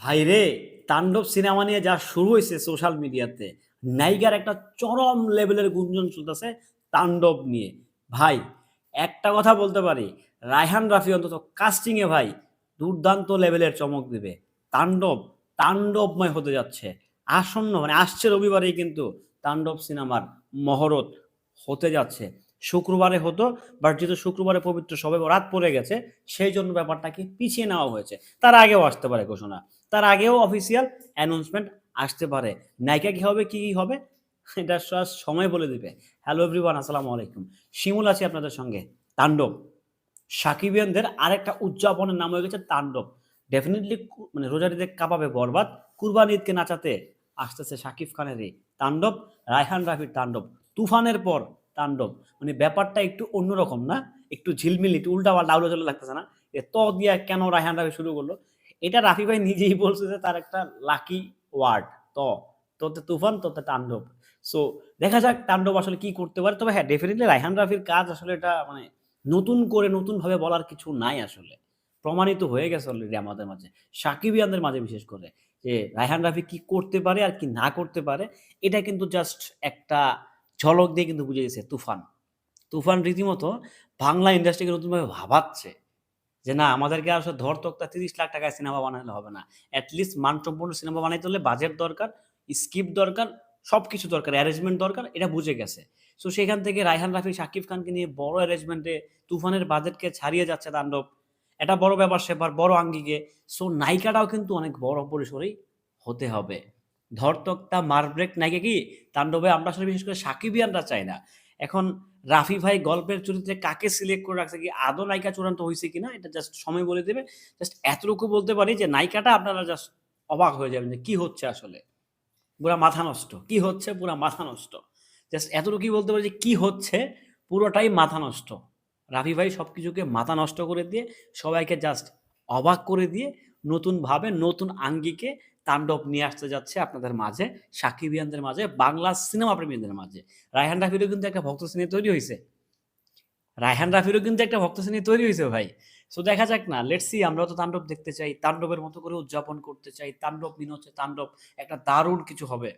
ভাই রে, তাণ্ডব সিনেমা নিয়ে যা শুরু হয়েছে সোশ্যাল মিডিয়াতে নায়িকার একটা চরম লেভেলের গুঞ্জন চলতেছে তাণ্ডব নিয়ে। ভাই, একটা কথা বলতে পারি, রায়হান রাফি অন্তত কাস্টিংয়ে ভাই দুর্দান্ত লেভেলের চমক দিবে। তাণ্ডব, তাণ্ডবময় হতে যাচ্ছে। আসন্ন মানে আসছে রবিবারেই কিন্তু তাণ্ডব সিনেমার মহরত হতে যাচ্ছে। শুক্রবারে হতো বাট যেহেতু শুক্রবারে পবিত্র সবে রাত পড়ে গেছে সেই জন্য ব্যাপারটাকে পিছিয়ে নেওয়া হয়েছে। তার আগেও আসতে পারে ঘোষণা। তার আগেও অফিসিয়াল অ্যানাউন্সমেন্ট আসতে পারে। নায়িকা কি হবে, কি কি হবে, এটা সময় বলে দিবে। হ্যালো এভরিওয়ান আসসালামু আলাইকুম। শিমুল আছি আপনাদের সঙ্গে। তাণ্ডব। সাকিবিয়ানদের আরেকটা উদযাপনের নাম হয়ে গেছে তাণ্ডব। ডেফিনেটলি মানে রোজারিতে কাঁপাবে বরবাদ। কুরবান ঈদকে নাচাতে আসতেছে শাকিব খানের এই তাণ্ডব, রায়হান রাফির তাণ্ডব। তুফানের পর তাণ্ডব। মানে ব্যাপারটা একটু অন্যরকম না? একটু ঝিলমিল, একটু উল্টা পাল্টা আউলো লাগতেছে না? এ ত দিয়া কেন রায়হান রাফি শুরু করল? এটা রাফি ভাই নিজেই বলছে যে তার একটা লাকি ওয়ার্ড ত। তোতে তুফান, তোতে তাণ্ডব। সো দেখা যাক তাণ্ডব আসলে কি করতে পারে। তবে হ্যাঁ ডেফিনেটলি রায়হান রাফির কাজ আসলে এটা মানে নতুন করে নতুন ভাবে বলার কিছু নাই আসলে। প্রমাণিত হয়ে গেছে অলরেডি আমাদের মাঝে। সাকিবিয়ানদের মাঝে বিশেষ করে। যে রায়হান রাফি কি করতে পারে আর কি না করতে পারে, এটা কিন্তু জাস্ট একটা ঝলক দিয়ে কিন্তু বুঝে গেছে তুফান। তুফান রীতিমতো বাংলা ইন্ডাস্ট্রিকে নতুনভাবে ভাবাচ্ছে যে না, আমাদেরকে আসলে ধর তক্তা তিরিশ লাখ টাকায় সিনেমা বানালে হবে না। অ্যাটলিস্ট মানসম্পন্ন সিনেমা বানাইতে হলে বাজেট দরকার স্ক্রিপ্ট দরকার সব কিছু দরকার অ্যারেঞ্জমেন্ট দরকার, এটা বুঝে গেছে। সো সেখান থেকে রায়হান রাফি শাকিব খানকে নিয়ে বড় অ্যারেঞ্জমেন্টে তুফানের বাজেটকে ছাড়িয়ে যাচ্ছে তাণ্ডব। এটা বড় ব্যাপার সেবার বড় আঙ্গিকে। সো নায়িকাটাও কিন্তু অনেক বড় পরিসরেই হতে হবে। ধরতক্তা মারব্রেক নায়িকা কি? তাণ্ডবে আমরা আসলে বিশেষ করে সাকিবিয়ানরা চাই না। এখন রাফি ভাই গল্পের চরিত্রে কাকে সিলেক্ট করে রাখছে কি? আদৌ নায়িকা চূড়ান্ত হয়েছে কিনা? এটা জাস্ট সময় বলে দেবে। জাস্ট এতটুকু বলতে পারি যে নায়িকাটা আপনারা জাস্ট অবাক হয়ে যাবেন যে কি হচ্ছে আসলে। পুরা মাথা নষ্ট। কি হচ্ছে? পুরা মাথা নষ্ট। জাস্ট এতটুকুই বলতে পারি যে কি হচ্ছে? পুরোটাই মাথা নষ্ট। রাফি ভাই সব কিছুকে মাথা নষ্ট করে দিয়ে সবাইকে জাস্ট অবাক করে দিয়ে নতুনভাবে নতুন আঙ্গিকে তাণ্ডব নিয়ে আসতে যাচ্ছে আপনাদের মাঝে সাকিবিয়ানদের মাঝে, বাংলা সিনেমা প্রেমীদের মাঝে। রায়হান রাফিরও কিন্তু একটা ভক্ত শ্রেণি তৈরি হয়েছে রায়হান রাফিরও কিন্তু একটা ভক্ত শ্রেণি তৈরি হয়েছে ভাই। সো দেখা যাক না লেটসি আমরা তো তাণ্ডব দেখতে চাই, তাণ্ডবের মতো করে উদযাপন করতে চাই, তাণ্ডব মিন হচ্ছে তাণ্ডব, একটা দারুণ কিছু হবে।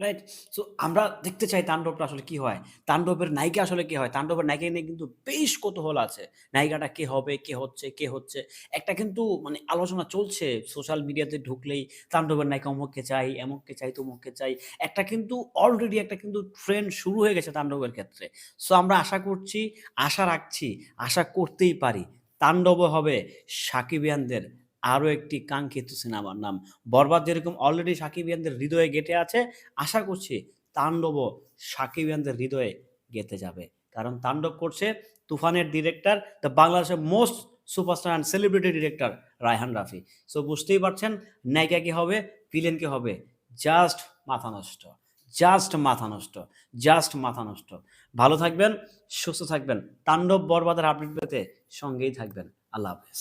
রাইট সো আমরা দেখতে চাই তাণ্ডবটা আসলে কি হয়। তাণ্ডবের নায়িকা আসলে কি হয়? তাণ্ডবের নায়িকা নিয়ে কিন্তু বেশ কৌতূহল আছে। নায়িকাটা কে হবে, কে হচ্ছে কে হচ্ছে? একটা কিন্তু মানে আলোচনা চলছে। সোশ্যাল মিডিয়াতে ঢুকলেই তাণ্ডবের নায়িকা অমুককে চাই, এমককে চাই, তমুককে চাই। একটা কিন্তু অলরেডি একটা কিন্তু ট্রেন্ড শুরু হয়ে গেছে তাণ্ডবের ক্ষেত্রে। সো আমরা আশা করছি, আশা রাখছি, আশা করতেই পারি। তাণ্ডব হবে সাকিবিয়ানদের আরও একটি কাঙ্ক্ষিত সিনেমার নাম। বরবাদ যেরকম অলরেডি সাকিবিয়ানদের হৃদয়ে গেঁথে আছে, আশা করছি তাণ্ডবও সাকিবিয়ানদের হৃদয়ে গেঁথে যাবে। কারণ তাণ্ডব করছে তুফানের ডিরেক্টর দ্য বাংলাদেশের most superstar and celebrity director Raihan Rafi. So বুঝতেই পারছেন নায়িকা কি হবে ভিলেন কি হবে জাস্ট মাথা নষ্ট জাস্ট মাথা নষ্ট জাস্ট মাথা নষ্ট। ভালো থাকবেন, সুস্থ থাকবেন, তাণ্ডব বরবাদের আপডেট পেতে সঙ্গেই থাকবেন। আল্লাহ হাফেজ।